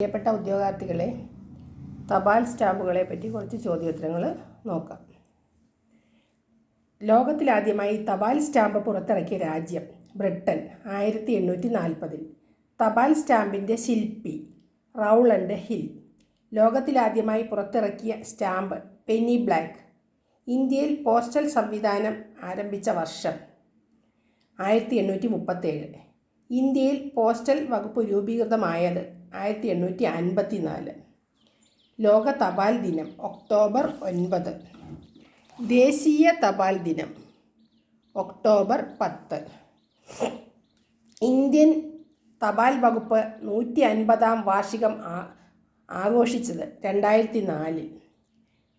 പ്രിയപ്പെട്ട ഉദ്യോഗാർത്ഥികളെ തപാൽ സ്റ്റാമ്പുകളെ പറ്റി കുറച്ച് ചോദ്യോത്തരങ്ങൾ നോക്കാം. ലോകത്തിലാദ്യമായി തപാൽ സ്റ്റാമ്പ് പുറത്തിറക്കിയ രാജ്യം ബ്രിട്ടൻ ആയിരത്തി എണ്ണൂറ്റി നാൽപ്പതിൽ തപാൽ സ്റ്റാമ്പിന്റെ ശില്പി റൗളണ്ട് ഹിൽ. ലോകത്തിലാദ്യമായി പുറത്തിറക്കിയ സ്റ്റാമ്പ് പെനി ബ്ലാക്ക്. ഇന്ത്യയിൽ പോസ്റ്റൽ സംവിധാനം ആരംഭിച്ച വർഷം ആയിരത്തി എണ്ണൂറ്റി മുപ്പത്തേഴ് ഇന്ത്യയിൽ പോസ്റ്റൽ വകുപ്പ് രൂപീകൃതമായത് ആയിരത്തി എണ്ണൂറ്റി അൻപത്തി നാല് ലോക തപാൽ ദിനം ഒക്ടോബർ ഒൻപത്. ദേശീയ തപാൽ ദിനം ഒക്ടോബർ പത്ത്. ഇന്ത്യൻ തപാൽ വകുപ്പ് നൂറ്റി അൻപതാം വാർഷികം ആഘോഷിച്ചത് രണ്ടായിരത്തി നാലിൽ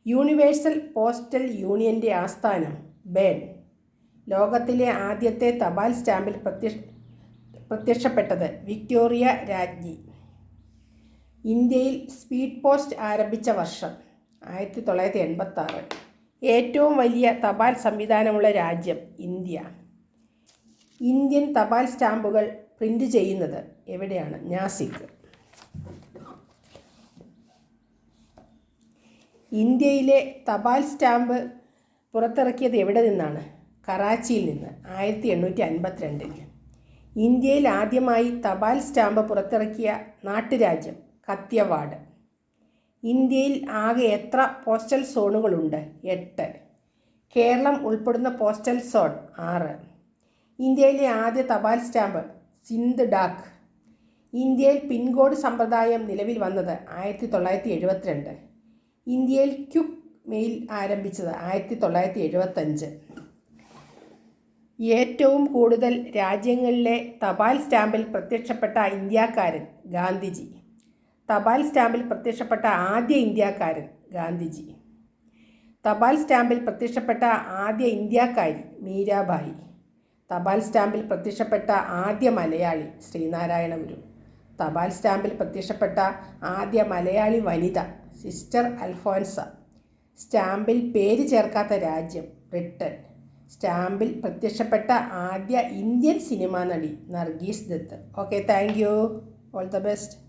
യൂണിവേഴ്സൽ പോസ്റ്റൽ യൂണിയന്റെ ആസ്ഥാനം ബേൺ. ലോകത്തിലെ ആദ്യത്തെ തപാൽ സ്റ്റാമ്പിൽ പ്രത്യക്ഷ പ്രത്യക്ഷപ്പെട്ടത് വിക്ടോറിയ രാജ്ഞി. ഇന്ത്യയിൽ സ്പീഡ് പോസ്റ്റ് ആരംഭിച്ച വർഷം ആയിരത്തി തൊള്ളായിരത്തി എൺപത്തി ആറ് ഏറ്റവും വലിയ തപാൽ സംവിധാനമുള്ള രാജ്യം ഇന്ത്യ. ഇന്ത്യൻ തപാൽ സ്റ്റാമ്പുകൾ പ്രിന്റ് ചെയ്യുന്നത് എവിടെയാണ്? നാസിക്. ഇന്ത്യയിലെ തപാൽ സ്റ്റാമ്പ് പുറത്തിറക്കിയത് എവിടെ നിന്നാണ്? കറാച്ചിയിൽ നിന്ന് ആയിരത്തി എണ്ണൂറ്റി അൻപത്തിരണ്ടിൽ ഇന്ത്യയിൽ ആദ്യമായി തപാൽ സ്റ്റാമ്പ് പുറത്തിറക്കിയ നാട്ടുരാജ്യം കത്യവാട്. ഇന്ത്യയിൽ ആകെ എത്ര പോസ്റ്റൽ സോണുകളുണ്ട്? എട്ട്. കേരളം ഉൾപ്പെടുന്ന പോസ്റ്റൽ സോൺ ആറ്. ഇന്ത്യയിലെ ആദ്യ തപാൽ സ്റ്റാമ്പ് സിന്ധ് ഡാക്ക് ഇന്ത്യയിൽ പിൻകോഡ് സമ്പ്രദായം നിലവിൽ വന്നത് ആയിരത്തി തൊള്ളായിരത്തി എഴുപത്തിരണ്ട് ഇന്ത്യയിൽ ക്യുക്ക് മെയിൽ ആരംഭിച്ചത് ആയിരത്തി തൊള്ളായിരത്തി എഴുപത്തഞ്ച് ഏറ്റവും കൂടുതൽ രാജ്യങ്ങളിലെ തപാൽ സ്റ്റാമ്പിൽ പ്രത്യക്ഷപ്പെട്ട ഇന്ത്യക്കാരൻ ഗാന്ധിജി. തപാൽ സ്റ്റാമ്പിൽ പ്രത്യക്ഷപ്പെട്ട ആദ്യ ഇന്ത്യക്കാരൻ ഗാന്ധിജി. തപാൽ സ്റ്റാമ്പിൽ പ്രത്യക്ഷപ്പെട്ട ആദ്യ ഇന്ത്യക്കാരി മീരാബായി. തപാൽ സ്റ്റാമ്പിൽ പ്രത്യക്ഷപ്പെട്ട ആദ്യ മലയാളി ശ്രീനാരായണ ഗുരു തപാൽ സ്റ്റാമ്പിൽ പ്രത്യക്ഷപ്പെട്ട ആദ്യ മലയാളി വനിത സിസ്റ്റർ അൽഫോൻസ. സ്റ്റാമ്പിൽ പേര് ചേർക്കാത്ത രാജ്യം ബ്രിട്ടൻ. സ്റ്റാമ്പിൽ പ്രത്യക്ഷപ്പെട്ട ആദ്യ ഇന്ത്യൻ സിനിമാ നടി Nargis Dutt. Okay thank you. All the best.